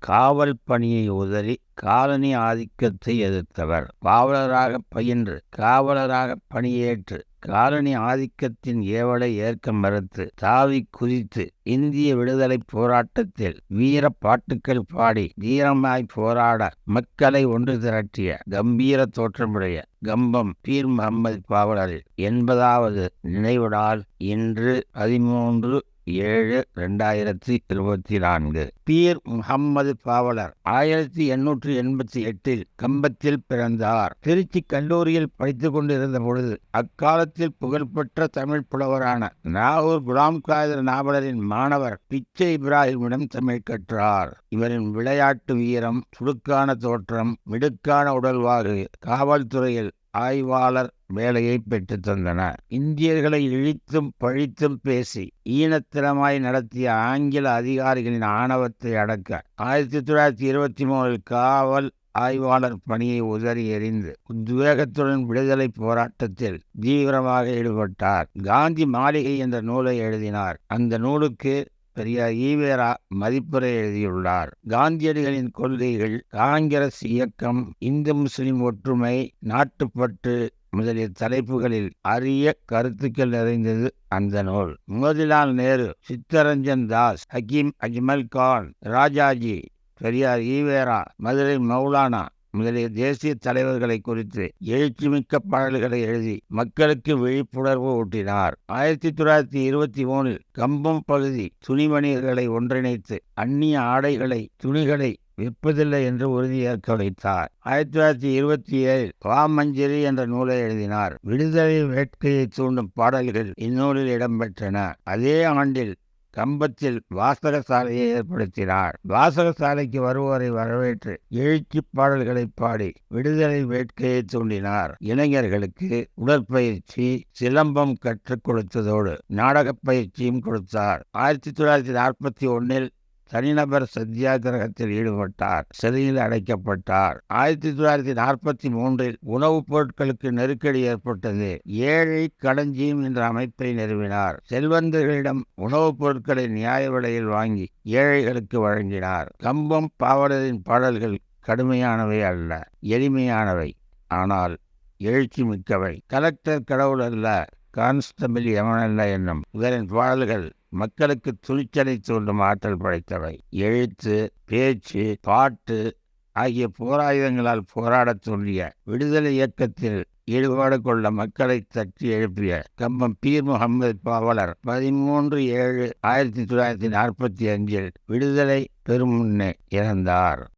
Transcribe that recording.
காவல் பணியை உதறி காலனி ஆதிக்கத்தை எதிர்த்தவர். பாவலராக பயின்று காவலராக பணியேற்று காலனி ஆதிக்கத்தின் ஏவலை ஏற்க மறுத்து தாவி குதித்து இந்திய விடுதலை போராட்டத்தில் வீர பாட்டுக்கள் பாடி தீரமாய் போராட மக்களை ஒன்று திரட்டிய கம்பீர தோற்றமுடைய கம்பம் பீர் முகமது பாவலர் எண்பதாவது நினைவிடால் இன்று பதிமூன்று ஏழு ரெண்டாயிரத்தி இருபத்தி நான்கு. பீர் முகம்மது பாவலர் ஆயிரத்தி எண்ணூற்றி எண்பத்தி எட்டில் கம்பத்தில் பிறந்தார். திருச்சி கல்லூரியில் படித்துக் கொண்டிருந்த பொழுது அக்காலத்தில் புகழ்பெற்ற தமிழ் புலவரான நாகூர் குலாம் காதர் நாவலரின் மாணவர் பிச்சை இப்ராஹிமிடம் தமிழ் கற்றார். இவரின் விளையாட்டு வீரம் சுடுக்கான தோற்றம் மிடுக்கான உடல்வாகு காவல்துறையில் ஆய்வாளர் வேலையை பெற்றுத்தந்தன இந்தியர்களை இழித்தும் பழித்தும் பேசி ஈனத்திறமாய் நடத்திய ஆங்கில அதிகாரிகளின் ஆணவத்தை அடக்க ஆயிரத்தி தொள்ளாயிரத்தி இருபத்தி மூணில் காவல் ஆய்வாளர் பணியை உதறி எறிந்து உத்வேகத்துடன் விடுதலை போராட்டத்தில் தீவிரமாக ஈடுபட்டார். காந்தி மாளிகை என்ற நூலை எழுதினார். அந்த நூலுக்கு பெரியார் ஈவேரா மதிப்புரை எழுதியுள்ளார். காந்தியடிகளின் கொள்கைகள் காங்கிரஸ் இயக்கம் இந்து முஸ்லிம் ஒற்றுமை நாட்டுப்பற்று முதலிய தலைப்புகளில் அரிய கருத்துக்கள் நிறைந்தது அந்த நூல். மோதிலால் நேரு சித்தரஞ்சன் தாஸ் ஹக்கீம் அஜ்மல் கான் ராஜாஜி பெரியார் ஈவேரா மதுரை மௌலானா முதலிய தேசிய தலைவர்களை குறித்து எழுச்சிமிக்க பாடல்களை எழுதி மக்களுக்கு விழிப்புணர்வு ஊட்டினார். ஆயிரத்தி தொள்ளாயிரத்தி இருபத்தி மூணில் கம்பம் பகுதி துணிமணிகளை ஒன்றிணைத்து அந்நிய ஆடைகளை துணிகளை விற்பதில்லை என்று உறுதியேற்க வைத்தார். ஆயிரத்தி தொள்ளாயிரத்தி இருபத்தி ஏழில் பாமஞ்சரி என்ற நூலை எழுதினார். விடுதலை வேட்கையை தூண்டும் பாடல்கள் இந்நூலில் இடம்பெற்றன. அதே ஆண்டில் கம்பத்தில் வாசகசாலையை ஏற்படுத்தினார். வாசகசாலைக்கு வருவோரை வரவேற்று எழுச்சி பாடல்களை பாடி விடுதலை வேட்கையை தூண்டினார். இளைஞர்களுக்கு உடற்பயிற்சி சிலம்பம் கற்றுக் கொடுத்ததோடு நாடகப் பயிற்சியும் கொடுத்தார். ஆயிரத்தி தொள்ளாயிரத்தி நாற்பத்தி ஒன்னில் தனிநபர் சத்தியாகிரகத்தில் ஈடுபட்டார் சிறையில் அடைக்கப்பட்டார். ஆயிரத்தி தொள்ளாயிரத்தி நாற்பத்தி மூன்றில் உணவுப் பொருட்களுக்கு நெருக்கடி ஏற்பட்டது. ஏழை களஞ்சியம் என்ற அமைப்பை நிறுவினார். செல்வந்தர்களிடம் உணவுப் பொருட்களை நியாய விலையில் வாங்கி ஏழைகளுக்கு வழங்கினார். கம்பம் பாவலரின் பாடல்கள் கடுமையானவை அல்ல எளிமையானவை. ஆனால் எழுச்சி மிக்கவை. கலெக்டர் கடவுள் அல்ல கான்ஸ்டபிள் எவனல்ல என்னும் இவரின் பாடல்கள் மக்களுக்கு துணிச்சலை தூண்டும் ஆற்றல் படைத்தவை. எழுத்து பேச்சு பாட்டு ஆகிய போராயுதங்களால் போராடத் தோன்றிய விடுதலை இயக்கத்தில் ஈடுபாடு கொள்ள மக்களை தட்டி எழுப்பிய கம்பம் பீர் முகமது பாவலர் பதிமூன்று ஏழு ஆயிரத்தி தொள்ளாயிரத்தி நாற்பத்தி அஞ்சில் விடுதலை பெரும் முன்னே இறந்தார்.